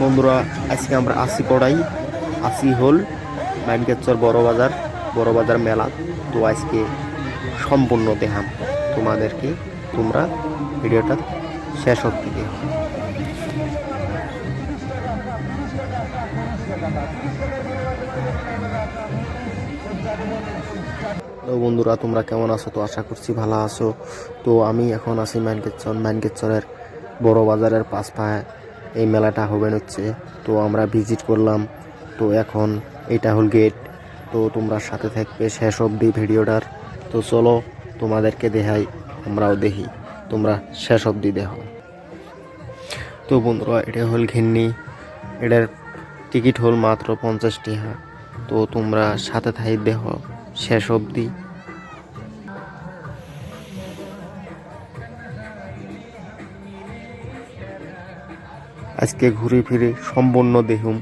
বন্ধুরা, আজকে আমরা আসি পড়াই আসি হল মাইনকেশ্বর বড় বাজার বড় বাজার মেলা। তো আজকে সম্পূর্ণ দেখাম তোমাদেরকে, তোমরা ভিডিওটা শেষ অব্দি দেখো। তো বন্ধুরা, তোমরা কেমন আছো? তো আশা করছি ভালো আছো। তো আমি এখন আছি ম্যানকেশ্বর ম্যানকেশ্বরের বড় বাজারের পাশ পায়ে। এই মেলাটা হবে হচ্ছে, তো আমরা ভিজিট করলাম, তো এখন এটা হল গেট তো তোমরা সাথে থাকবে শেষ অবধি ভিডিওটার। তো চলো তোমাদেরকে দেখাই, আমরাও দেখি, তোমরা শেষ অবধি দেখো। তো বন্ধুরা, এটা হল ঘিন্নি, এটার টিকিট হল মাত্র পঞ্চাশ টাকা। তো তোমরা সাথে থাই দেখো, শেষ অবধি। আজকে ঘুরে ফিরে সম্পূর্ণ দেখুম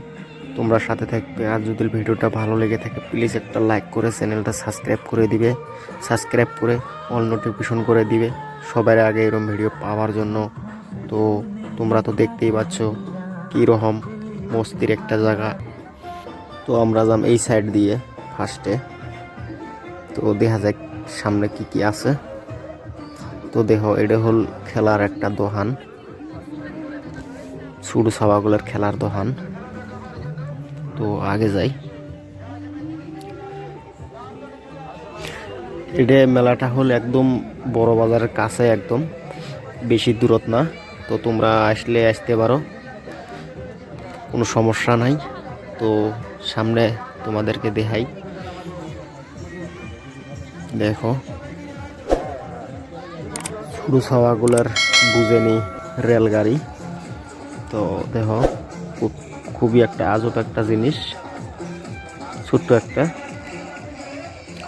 তোমরা সাথে থাকবে। আর যদি ভিডিওটা ভালো লেগে থাকে প্লিজ একটা লাইক করে চ্যানেলটা সাবস্ক্রাইব করে দিবে। সাবস্ক্রাইব করে অল নোটিফিকেশন করে দিবে। সবার আগে এরকম ভিডিও পাওয়ার জন্য। তো তোমরা তো দেখতেই পাচ্ছ কীরকম মস্তির একটা জায়গা। তো আমরা যাম এই সাইড দিয়ে ফার্স্টে তো দেখা যাক সামনে কি কি আছে। তো দেখো, এটা হল খেলার একটা দোকান ছোটো ছাওয়াগুলোর খেলার দোকান তো আগে যাই। এটা মেলাটা হল একদম বড় বাজারের কাছে একদম, বেশি দূরত না। তো তোমরা আসলে আসতে পারো। কোনো সমস্যা নাই। তো সামনে তোমাদেরকে দেখাই। দেখো। ছোটো ছাওয়াগুলার বুঝেনি রেলগাড়ি। তো দেখো, খুব খুবই একটা আজব একটা জিনিস। ছোট্ট একটা।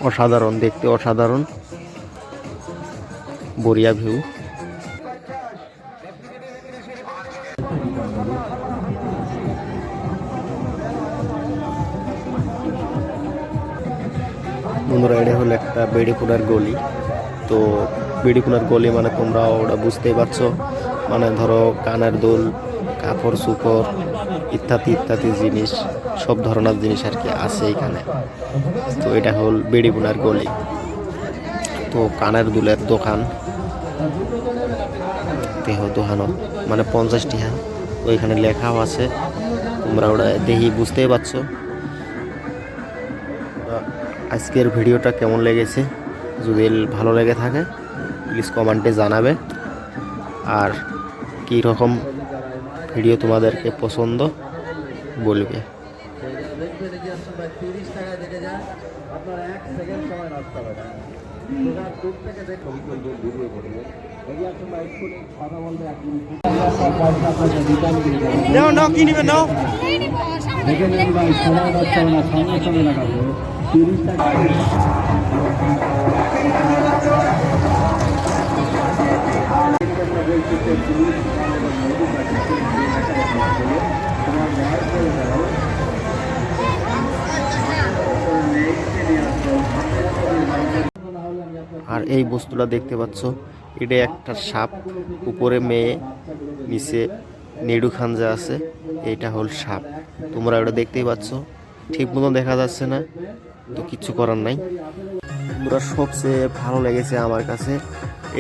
অসাধারণ, দেখতে অসাধারণ। বরিয়া ভিউ। বন্ধুরা, এটা হলো একটা বেড়িপুরার গলি। তো বেড়িপুরার গলি মানে তোমরা ওটা বুঝতেই পারছ। মানে ধরো কানের দোল কাপড় সুপড় ইত্যাদি ইত্যাদি জিনিস, সব ধরনের জিনিস আর কি আছে এখানে। তো এটা হল বেড়িপুনার গলি। তো কানের দুলের দোকান। দেহ দোকানত মানে পঞ্চাশ টিহা ওইখানে লেখাও আছে। তোমরা ওটা দেখি বুঝতেই পারছ। আজকের ভিডিওটা কেমন লেগেছে? যদি ভালো লেগে থাকে প্লিজ কমেন্টে জানাবে। আর কী রকম ভিডিও তোমাদেরকে পছন্দ বলবে। নাও নাও কি নিবে নাও। দেখে নেন ভাই সময় নষ্ট হবে না সঙ্গে সঙ্গে লাগাবো। তিরিশ টাকা। আর এই বস্তুটা দেখতে পাচ্ছ এটা একটা সাপ। উপরে মেয়ে, নিচে নেডু খাঞ্জা আছে, এইটা হল সাপ। তোমরা ওটা দেখতেই পাচ্ছ, ঠিক মতো দেখা যাচ্ছে না, তো কিচ্ছু করার নাই। তোমরা সবচেয়ে ভালো লেগেছে আমার কাছে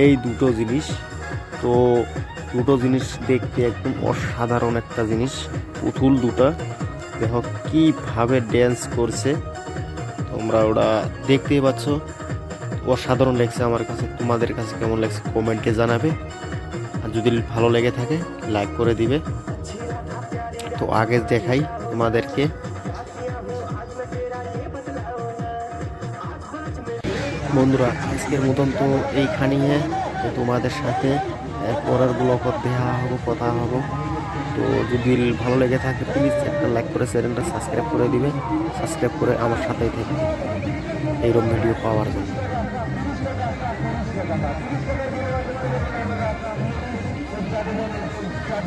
এই দুটো জিনিস। তো দুটো জিনিস দেখতে একদম অসাধারণ একটা জিনিস, পুতুল দুটো। দেখো, কীভাবে ড্যান্স করছে, তোমরা ওটা দেখতেই পাচ্ছ। অসাধারণ লাগছে আমার কাছে। তোমাদের কাছে কেমন লাগছে কমেন্টে জানাবে। আর যদি ভালো লেগে থাকে লাইক করে দিবে। তো আগে দেখাই তোমাদেরকে। বন্ধুরা, আজকের মতন তো এইখানেই তো তোমাদের সাথে পরের ব্লগত দেখা হব, কথা হব। তো যদি ভালো লেগে থাকে প্লিজ একটা লাইক করে, চ্যানেলটা সাবস্ক্রাইব করে দিবে। সাবস্ক্রাইব করে আমার সাথেই থাকবে। এইরকম ভিডিও পাওয়ার জন্য। Thank you.